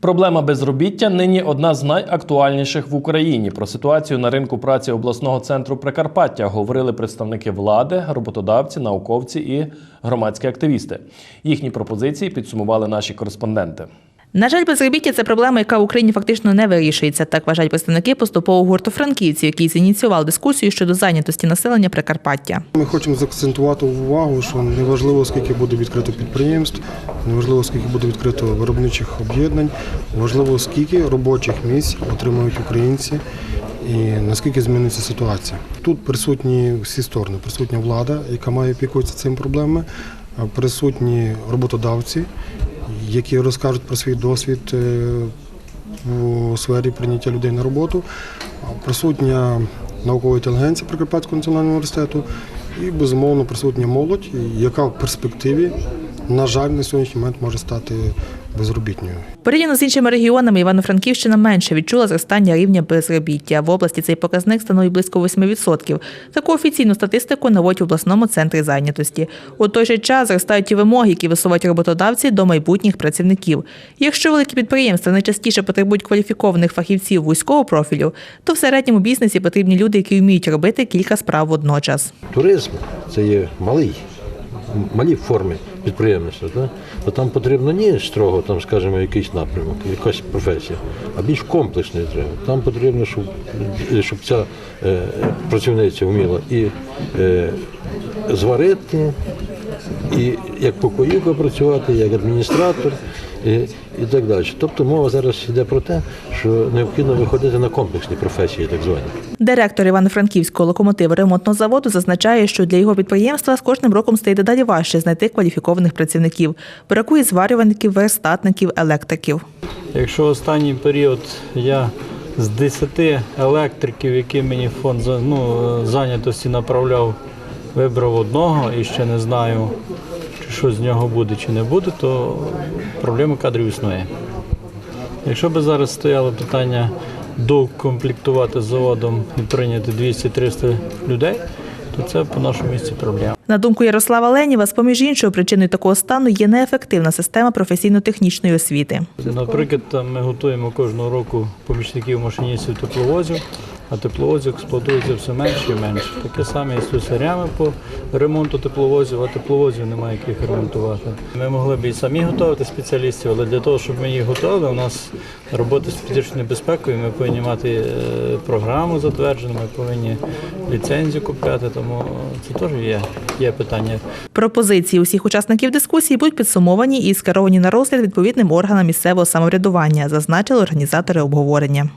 Проблема безробіття нині одна з найактуальніших в Україні. Про ситуацію на ринку праці обласного центру Прикарпаття говорили представники влади, роботодавці, науковці і громадські активісти. Їхні пропозиції підсумували наші кореспонденти. На жаль, безробіття це проблема, яка в Україні фактично не вирішується. Так вважають представники поступового гурту франківців, які зініціювали дискусію щодо зайнятості населення Прикарпаття. Ми хочемо заакцентувати увагу, що неважливо, скільки буде відкрито підприємств, неважливо, скільки буде відкрито виробничих об'єднань, важливо, скільки робочих місць отримують українці і наскільки зміниться ситуація. Тут присутні всі сторони, присутня влада, яка має опікуватися цими проблемами, присутні роботодавці, які розкажуть про свій досвід е, у сфері прийняття людей на роботу, присутня наукова інтелігенція Прикарпатського національного університету і, безумовно, присутня молодь, яка в перспективі, на жаль, на сьогоднішній момент може стати безробітною. Порівняно з іншими регіонами Івано-Франківщина менше відчула зростання рівня безробіття. В області цей показник становить близько 8%. Таку офіційну статистику наводять в обласному центрі зайнятості. У той же час зростають і вимоги, які висувають роботодавці до майбутніх працівників. Якщо великі підприємства найчастіше потребують кваліфікованих фахівців вузького профілю, то в середньому бізнесі потрібні люди, які вміють робити кілька справ водночас. Туризм це є малий, малі форми підприємництва. Да? То там потрібно не строго, там, скажімо, якийсь напрямок, якась професія, а більш комплексний треба. Там потрібно, щоб, щоб ця е, працівниця вміла і е, зварити, і як покоївка працювати, як адміністратор. І, і так далі. Тобто мова зараз йде про те, що необхідно виходити на комплексні професії, так звані. Директор Івано-Франківського локомотиву ремонтного заводу зазначає, що для його підприємства з кожним роком стає дедалі важче знайти кваліфікованих працівників. Бракує зварювальників, верстатників, електриків. Якщо останній період я з 10 електриків, які мені фонд ну, зайнятості направляв, вибрав одного і ще не знаю, чи що з нього буде, чи не буде, то проблема кадрів існує. Якщо б зараз стояло питання докомплектувати заводом і прийняти 200-300 людей, то це по нашому місці проблема. На думку Ярослава Ленєва, з поміж іншою причиною такого стану є неефективна система професійно-технічної освіти. Наприклад, ми готуємо кожного року помічників машиністів тепловозів, а тепловозів експлуатується все менше і менше. Таке саме і з слюсарями по ремонту тепловозів, а тепловозів немає як їх ремонтувати. Ми могли б і самі готувати спеціалістів, але для того, щоб ми їх готували, у нас робота з фізичною безпекою, ми повинні мати е, програму затверджену, ми повинні ліцензію купляти, тому це теж є, є питання. Пропозиції усіх учасників дискусії будуть підсумовані і скеровані на розгляд відповідним органам місцевого самоврядування, зазначили організатори обговорення.